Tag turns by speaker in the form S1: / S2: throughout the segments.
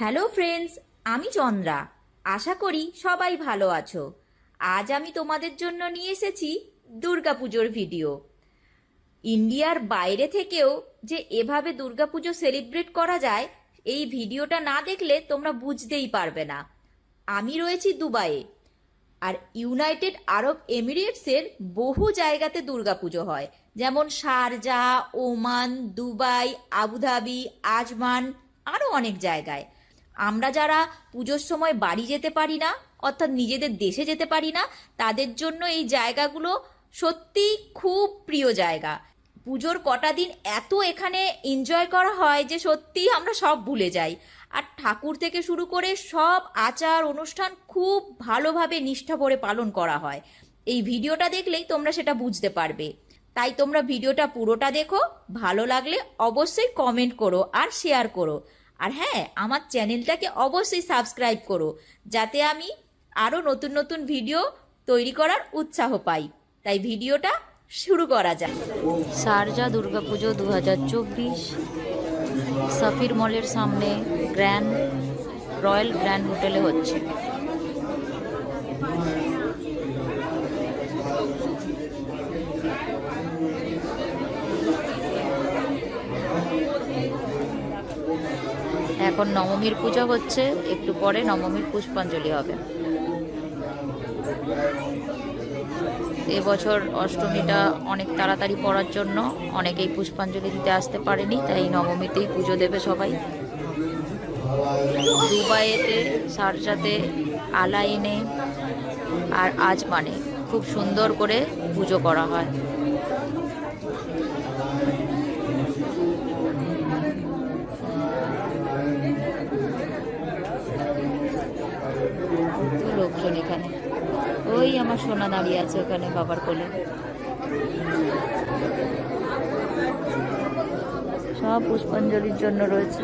S1: Hello friends, আমি চন্দ্রা। আশা করি সবাই ভালো আছো। আজ আমি তোমাদের জন্য নিয়ে এসেছি দুর্গাপুজোর ভিডিও। ইন্ডিয়ার বাইরে থেকেও যে এভাবে দুর্গাপুজো সেলিব্রেট করা যায়, এই ভিডিওটা না দেখলে তোমরা বুঝতেই পারবে না। আমি রয়েছি দুবাইয়ে। আর ইউনাইটেড আরব এমিরেটসের বহু জায়গাতে দুর্গাপুজো হয়। যেমন Sharjah, Oman, Dubai, Abu Dhabi, Ajman, আরও অনেক জায়গায়। আমরা যারা পুজোর সময় বাড়ি যেতে পারি না, অর্থাৎ নিজেদের দেশে যেতে পারি না, তাদের জন্য এই জায়গাগুলো সত্যি খুব প্রিয় জায়গা। পুজোর কটা দিন এত এখানে এনজয় করা হয় যে সত্যি আমরা সব ভুলে যাই। আর ঠাকুর থেকে শুরু করে সব আচার অনুষ্ঠান খুব ভালোভাবে নিষ্ঠা ভরে পালন করা হয়। এই ভিডিওটা দেখলেই তোমরা সেটা বুঝতে পারবে। তাই তোমরা ভিডিওটা পুরোটা দেখো, ভালো লাগলে অবশ্যই কমেন্ট করো আর শেয়ার করো। আর হ্যাঁ আমার চ্যানেলটাকে অবশ্যই সাবস্ক্রাইব করো, যাতে আমি আরও নতুন নতুন ভিডিও তৈরি করার উৎসাহ পাই। তাই ভিডিওটা শুরু করা যাক।
S2: সারজা দুর্গাপুজো দু হাজার চব্বিশ, সাফির মলের সামনে গ্র্যান্ড, রয়্যাল গ্র্যান্ড হোটেলে হচ্ছে। এখন নবমীর পূজা হচ্ছে, একটু পরে নবমীর পুষ্পাঞ্জলি হবে। এবছর অষ্টমীটা অনেক তাড়াতাড়ি পড়ার জন্য অনেকেই পুষ্পাঞ্জলি দিতে আসতে পারেনি, তাই নবমীতেই পুজো দেবে সবাই। দুবাইয়েতে সারজাতে আলাইনে আর আজ মানে খুব সুন্দর করে পুজো করা হয়। লোকজন এখানে। ওই আমার সোনা দাঁড়িয়ে আছে ওখানে বাবার কোলে। সব পুষ্পাঞ্জলির জন্য রয়েছে।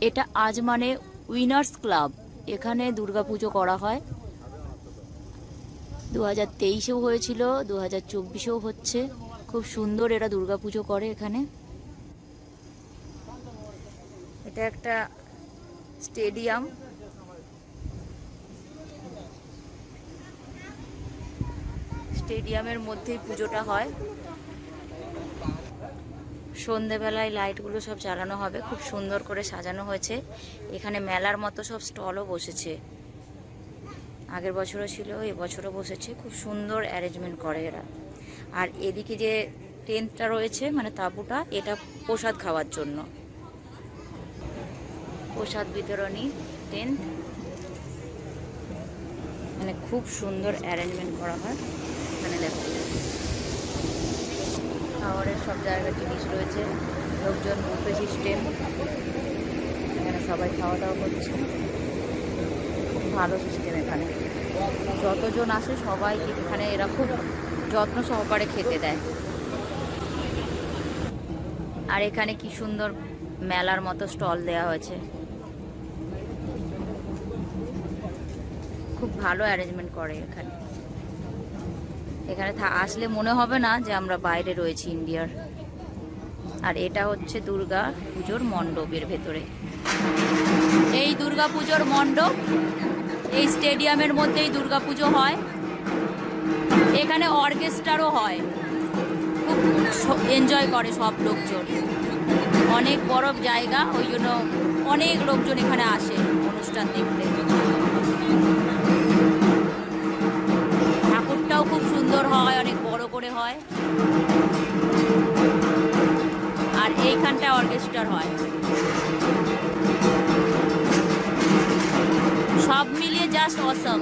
S2: এটা আজ মানে উইনার্স ক্লাব। এখানে দুর্গাপুজো করা হয়। দু হাজার তেইশেও হয়েছিল দু হাজার চব্বিশেও হচ্ছে। খুব সুন্দর এরা দুর্গাপুজো করে এখানে। এটা একটা স্টেডিয়াম। স্টেডিয়ামের মধ্যেই পুজোটা হয়। সন্ধেবেলায় লাইটগুলো সব জ্বালানো হবে, খুব সুন্দর করে সাজানো হয়েছে। এখানে মেলার মতো সব স্টলও বসেছে। আগের বছরও ছিল, এবছরও বসেছে। খুব সুন্দর অ্যারেঞ্জমেন্ট করে এরা। আর এদিকে যে টেন্টটা রয়েছে মানে তাঁবুটা, এটা প্রসাদ খাওয়ার জন্য। প্রসাদ বিতরণী টেন্ট। মানে খুব সুন্দর অ্যারেঞ্জমেন্ট করা হয়। এখানে দেখো। খাবারের সব জায়গার জিনিস রয়েছে, লোকজন বুফে সিস্টেম এখানে সবাই খাওয়া দাওয়া করছে। খুব ভালো সিস্টেম এখানে। যতজন আসে সবাই এখানে এরা খুব যত্ন সহকারে খেতে দেয়। আর এখানে কি সুন্দর মেলার মতো স্টল দেওয়া হয়েছে। খুব ভালো অ্যারেঞ্জমেন্ট করে এখানে। এখানে আসলে মনে হবে না যে আমরা বাইরে রয়েছি ইন্ডিয়ার। আর এটা হচ্ছে দুর্গা পুজোর মণ্ডপের ভেতরে। এই দুর্গা পুজোর মণ্ডপ, এই স্টেডিয়ামের মধ্যেই দুর্গা পুজো হয়। এখানে অর্কেস্ট্রারও হয়। খুব এনজয় করে সব লোকজন। অনেক বড় জায়গা, ওই জন্য অনেক লোকজন এখানে আসে অনুষ্ঠান দেখতে। করে হয়। আর এইখানটা অর্কেস্ট্রার হয়। সব মিলিয়ে জাস্ট অসম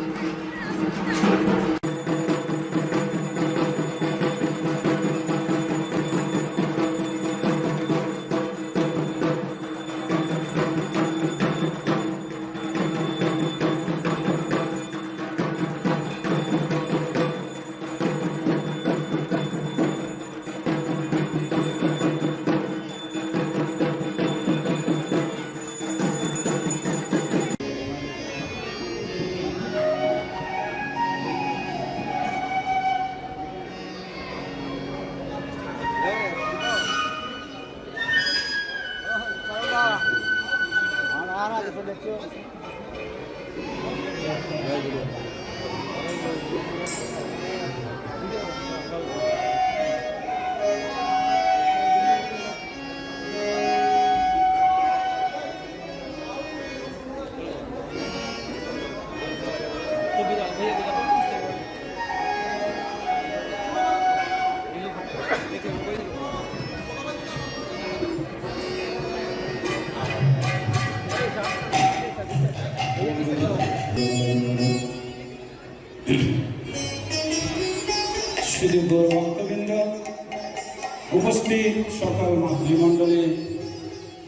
S3: সকল মাতৃমণ্ডলী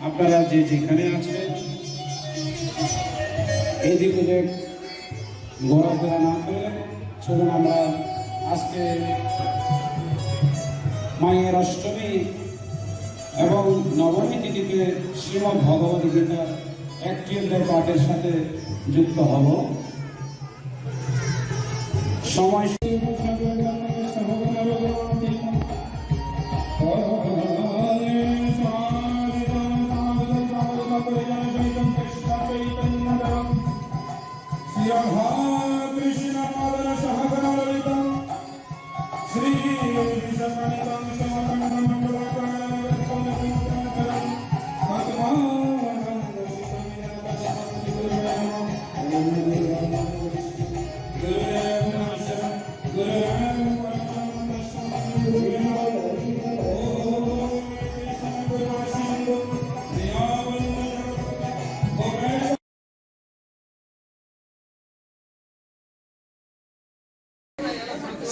S3: আপনারা যে যেখানে আছেন, এদিক ওদিক ঘোরাফেরা না করে চলুন আমরা আজকে মায়ের অষ্টমী এবং নবমী তিথিতে শ্রীমৎ ভগবত গীতার একটি পাঠের সাথে যুক্ত হব। সময়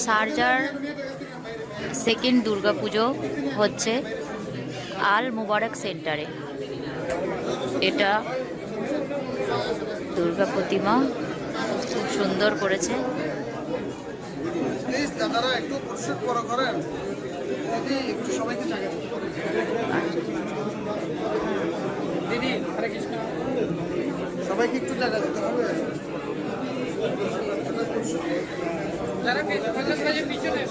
S2: শারজার সেকেন্ড দুর্গাপুজো হচ্ছে আল মুবারক সেন্টারে। এটা দুর্গা প্রতিমা খুব সুন্দর করেছে।
S4: সবাইকে একটু জায়গা দিতে হবে। পিছনে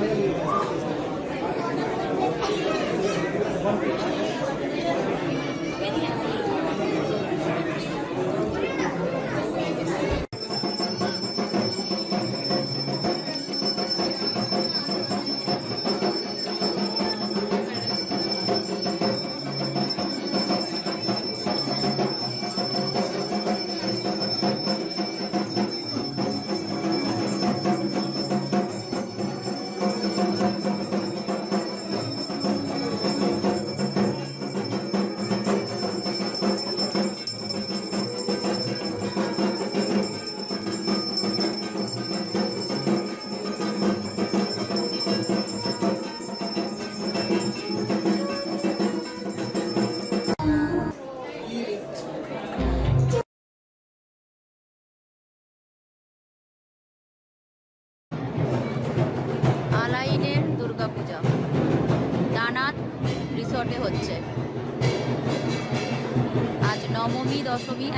S2: Thank you.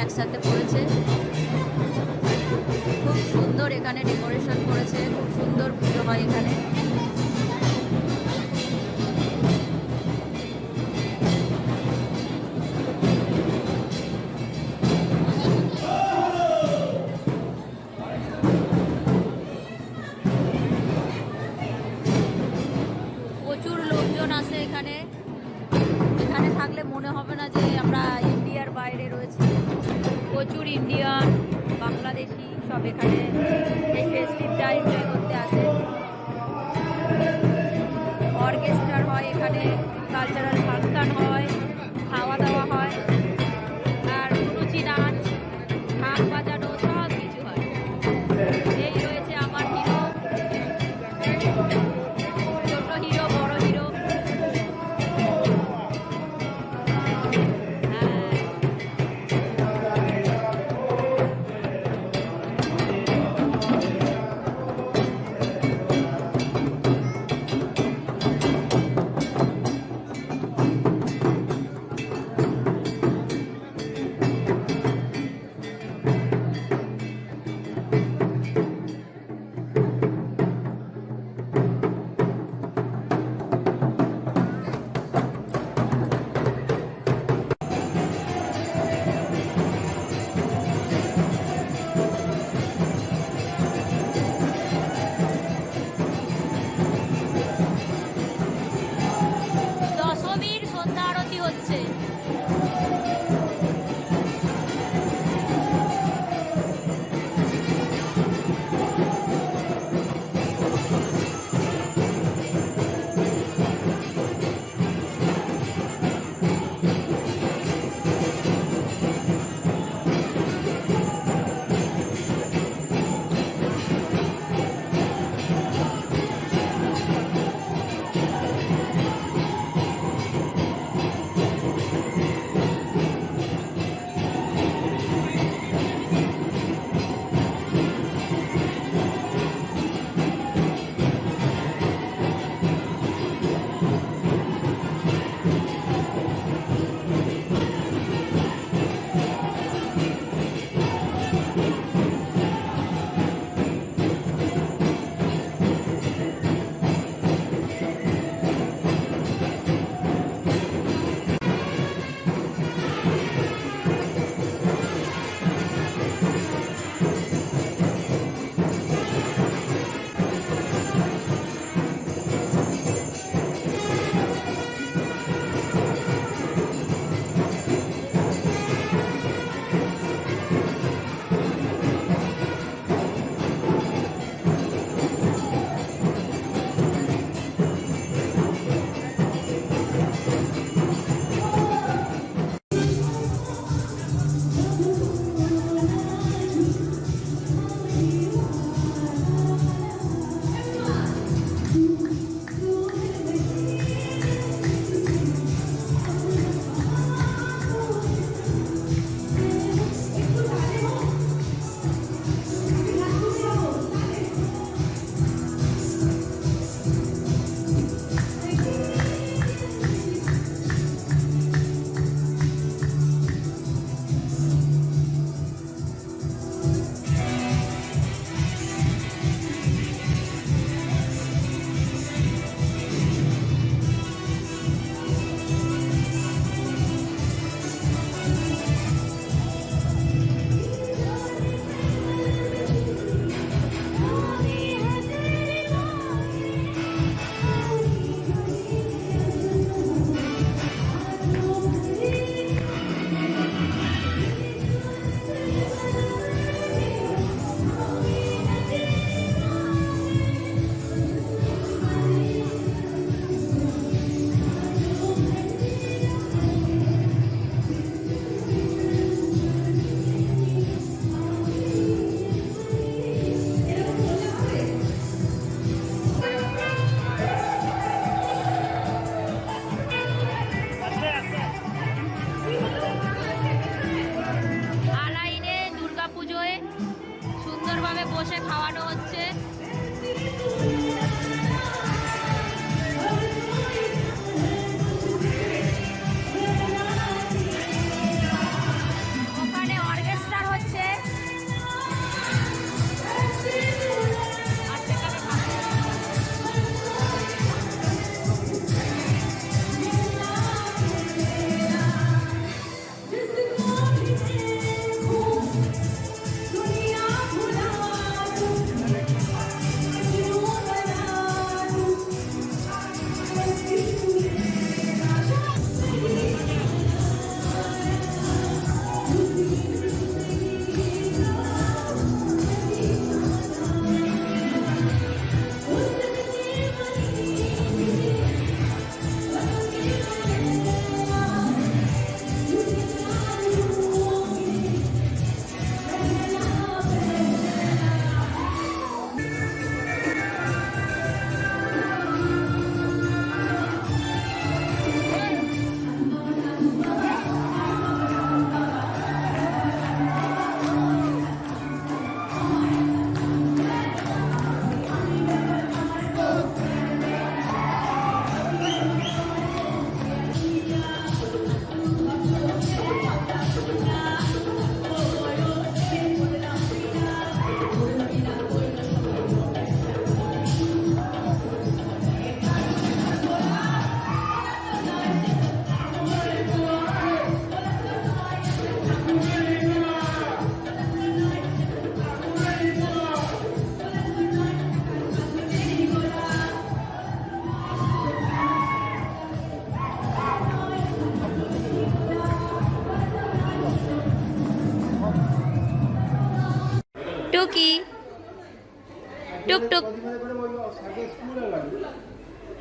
S2: একসাথে পড়েছে। খুব সুন্দর এখানে ডেকোরেশন করেছে খুব সুন্দর পুজো হয় এখানে। অর্কেস্ট্রার হয় এখানে কালচারাল ফাংশন হয় খাওয়া দাওয়া হয়।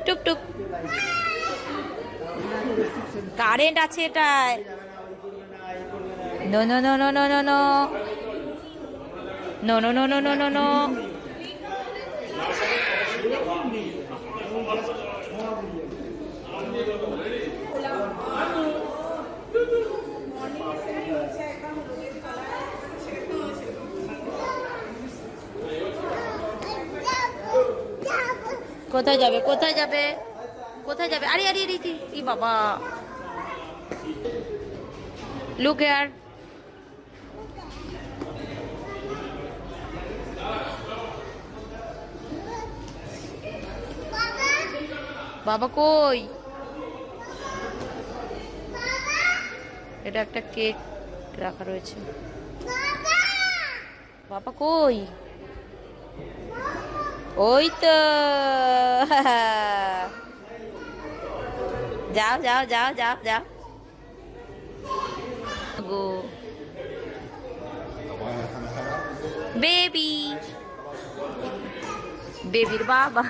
S2: টুক টুক টুক টুক। কারেন্ট আছে এটায় no no no no no no no no no no no no no কোথায় যাবে কোথায় যাবে? কোথায় যাবে? আরে আরে আরে ই বাবা? লুক হেয়ার বাবা কই? এটা একটা কেক রাখা রয়েছে। বাবা কই? ওই তো। যাও যাও যাও যাও যাও। গো। বেবি। বেবির বাবা।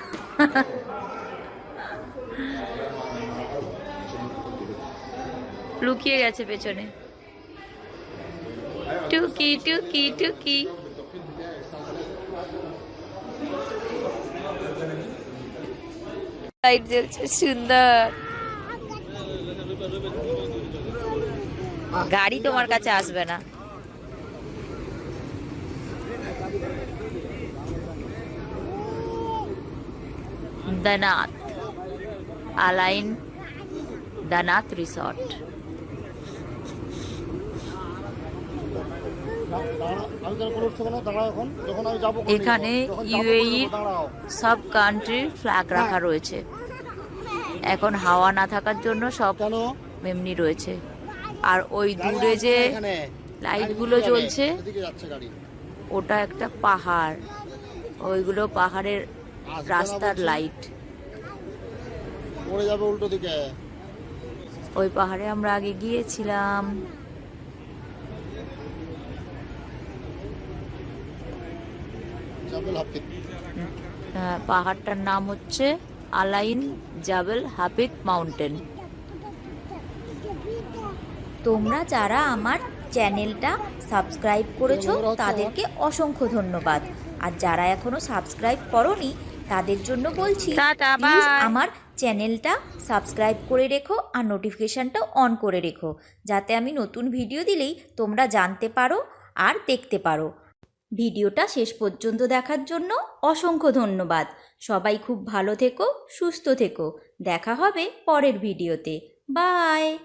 S2: লুকিয়ে গেছে পেছনে। টুকি টুকি টুকি। লাইট জ্বলছে সুন্দর। গাড়ি তোমার কাছে আসবে না। দনাথ আলাইন দনাথ রিসর্ট
S4: এখন। যখন আমি যাব
S2: এখানে ইউএই সব কান্ট্রির ফ্ল্যাগ রাখা রয়েছে। এখন হাওয়া না থাকার জন্য সব এমনি রয়েছে। আর ওই দূরে যে লাইটগুলো জ্বলছে ওটা একটা পাহাড়। ওইগুলো পাহাড়ের রাস্তার লাইট ওই পাহাড়ে আমরা আগে গিয়েছিলাম। আহ, পাহাড়টার নাম হচ্ছে আলাইন জাবেল হাফিদ মাউন্টেন।
S1: তোমরা যারা আমার চ্যানেলটা সাবস্ক্রাইব করেছ তাদেরকে অসংখ্য ধন্যবাদ। আর যারা এখনও সাবস্ক্রাইব করনি তাদের জন্য বলছি প্লিজ আমার চ্যানেলটা সাবস্ক্রাইব করে রেখো আর নোটিফিকেশানটা অন করে রেখো। যাতে আমি নতুন ভিডিও দিলেই তোমরা জানতে পারো আর দেখতে পারো। ভিডিওটা শেষ পর্যন্ত দেখার জন্য অসংখ্য ধন্যবাদ। সবাই খুব ভালো থেকো, সুস্থ থেকো। দেখা হবে পরের ভিডিওতে। বাই!